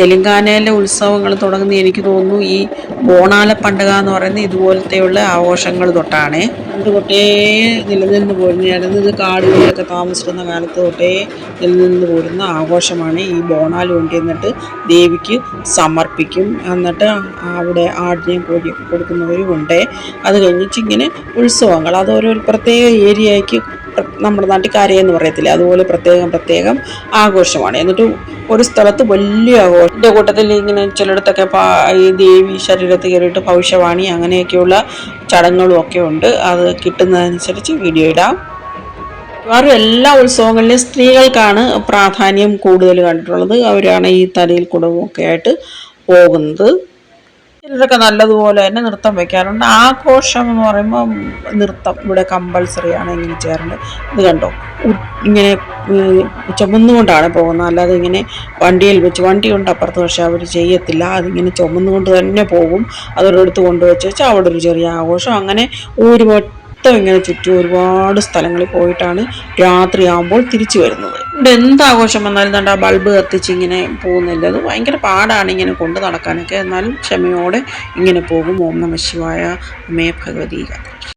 തെലുങ്കാനയിലെ ഉത്സവങ്ങൾ തുടങ്ങുന്ന എനിക്ക് തോന്നുന്നു ഈ ബോണാല പണ്ടക എന്ന് പറയുന്ന ഇതുപോലത്തെയുള്ള ആഘോഷങ്ങൾ തൊട്ടാണ്. പണ്ട് തൊട്ടേ നിലനിന്ന് പോരുന്നതാണ് ഇത് കാടുകളിലൊക്കെ താമസിക്കുന്ന കാലത്ത് തൊട്ടേ നിലനിന്ന് പോരുന്ന ആഘോഷമാണ് ഈ ബോണാൽ കൊണ്ടുവന്നിട്ട് ദേവിക്ക് സമർപ്പിക്കും. എന്നിട്ട് അവിടെ ആടിനെയും കോഴിയൊക്കെ കൊടുക്കുന്നവരുമുണ്ട് അത് കഴിഞ്ഞിട്ട് ഇങ്ങനെ ഉത്സവങ്ങൾ. അത് ഓരോ പ്രത്യേക ഏരിയയ്ക്ക് നമ്മുടെ നാട്ടിൽ കരയെന്ന് പറയത്തില്ല. അതുപോലെ പ്രത്യേകം പ്രത്യേകം ആഘോഷമാണ്. എന്നിട്ട് ഒരു സ്ഥലത്ത് വലിയ ആഘോഷം. എന്റെ കൂട്ടത്തിൽ ഇങ്ങനെ ചിലയിടത്തൊക്കെ ഈ ദേവി ശരീരത്ത് കയറിയിട്ട് ഭവിഷ്യവാണി അങ്ങനെയൊക്കെയുള്ള ചടങ്ങുകളും ഒക്കെ ഉണ്ട്. അത് കിട്ടുന്നതനുസരിച്ച് വീഡിയോ ഇടാം. മിക്കവാറും എല്ലാ ഉത്സവങ്ങളിലും സ്ത്രീകൾക്കാണ് പ്രാധാന്യം കൂടുതൽ കണ്ടിട്ടുള്ളത്. അവരാണ് ഈ തലയിൽ കുടവും ഒക്കെ ആയിട്ട് പോകുന്നത്. ചിലരൊക്കെ നല്ലതുപോലെ തന്നെ നൃത്തം വയ്ക്കാറുണ്ട് ആഘോഷം എന്ന് പറയുമ്പോൾ നൃത്തം ഇവിടെ കമ്പൾസറിയാണ് ഇങ്ങനെ ചേർന്ന് ഇത് കണ്ടോ? ഇങ്ങനെ ചുമന്നുകൊണ്ടാണ് പോകുന്നത്. അല്ലാതെ ഇങ്ങനെ വണ്ടിയിൽ വെച്ച് വണ്ടിയുണ്ട് അപ്പുറത്ത് പക്ഷേ അവർ ചെയ്യത്തില്ല. അതിങ്ങനെ ചുമന്നുകൊണ്ട് തന്നെ പോകും. അതൊരിടത്ത് കൊണ്ടുവച്ച് വെച്ച് അവിടെ ഒരു ചെറിയ ആഘോഷം. അങ്ങനെ ഒരു മൊത്തം ഇങ്ങനെ ചുറ്റും ഒരുപാട് സ്ഥലങ്ങളിൽ പോയിട്ടാണ് രാത്രിയാകുമ്പോൾ തിരിച്ചു വരുന്നത്. ഇവിടെ എന്ത് ആഘോഷം വന്നാലും തണ്ട ബൾബ് കത്തിച്ച് ഇങ്ങനെ പോകുന്നില്ല. അത് ഭയങ്കര പാടാണ് ഇങ്ങനെ കൊണ്ട് നടക്കാനൊക്കെ. എന്നാലും ക്ഷമയോടെ ഇങ്ങനെ പോകും. ഓം നമ ശിവായ. അമേ ഭഗവതി